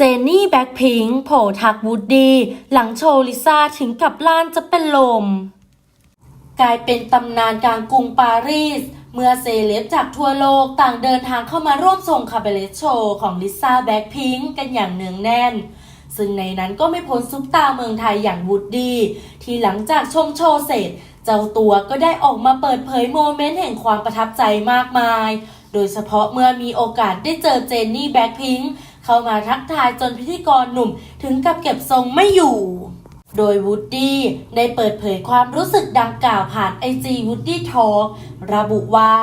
เจนนี่แบ็คพิงค์โผล่ทักวูดดี้หลังโชว์ลิซ่าถึงกับล้านจะเป็นลม กลายเป็นตำนานกลางกรุงปารีส เมื่อเซเลบจากทั่วโลกต่างเดินทางเข้ามาร่วมส่งคาเบเลโชว์ของลิซ่าแบ็คพิงค์กันอย่างเนืองแน่น ซึ่งในนั้นก็ไม่พ้นซุปตาเมืองไทยอย่างวูดดี้ที่หลังจากชมโชว์เสร็จ เจ้าตัวก็ได้ออกมาเปิดเผยโมเมนต์แห่งความประทับใจมากมาย โดยเฉพาะเมื่อมีโอกาสได้เจอเจนนี่แบ็คพิงค์ เข้ามาทักทายจนพิธีกรหนุ่มถึงกับเก็บทรงไม่อยู่ โดยวูดดี้ได้เปิดเผยความรู้สึกดังกล่าวผ่านไอจีวูดดี้ทอลระบุว่า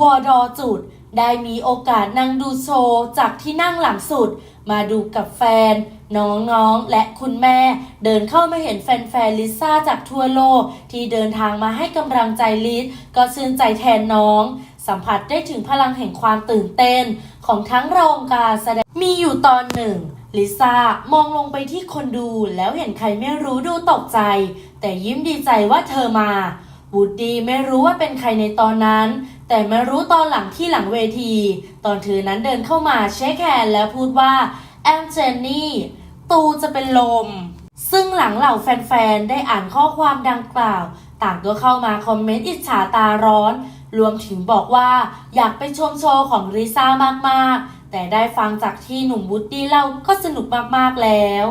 วอดอจุด ได้มีโอกาสนั่งดูโชว์จากที่นั่งหลังสุด มาดูกับแฟน น้องๆ และคุณแม่ เดินเข้ามาเห็นแฟนๆลิซ่าจากทั่วโลก ที่เดินทางมาให้กำลังใจลิซก็ชื่นใจแทนน้อง สัมผัสได้ถึงพลังแห่งความตื่นเต้น ของทั้งโรงการแสดงมีอยู่ตอนหนึ่งลิซ่ามองลงไปที่คนดูแล้วเห็นใครไม่รู้ดูตกใจ แต่ยิ้มดีใจว่าเธอมาวูดดี้ไม่รู้ว่าเป็นใครในตอนนั้น แต่มารู้ตอนหลังที่หลังเวที ตอนเธอนั้นเดินเข้ามาเช็คแฮนแล้วพูดว่าแอมเจนนี่ตูจะเป็นลม ซึ่งหลังเหล่าแฟนๆ ได้อ่านข้อความดังกล่าวต่างก็เข้ามาคอมเมนต์อิจฉาตาร้อน รวมถึงบอกว่าอยากไปชมโชว์ของลิซ่ามากๆ แต่ได้ฟังจากที่หนุ่มวูดดี้เล่าก็สนุกมากๆแล้ว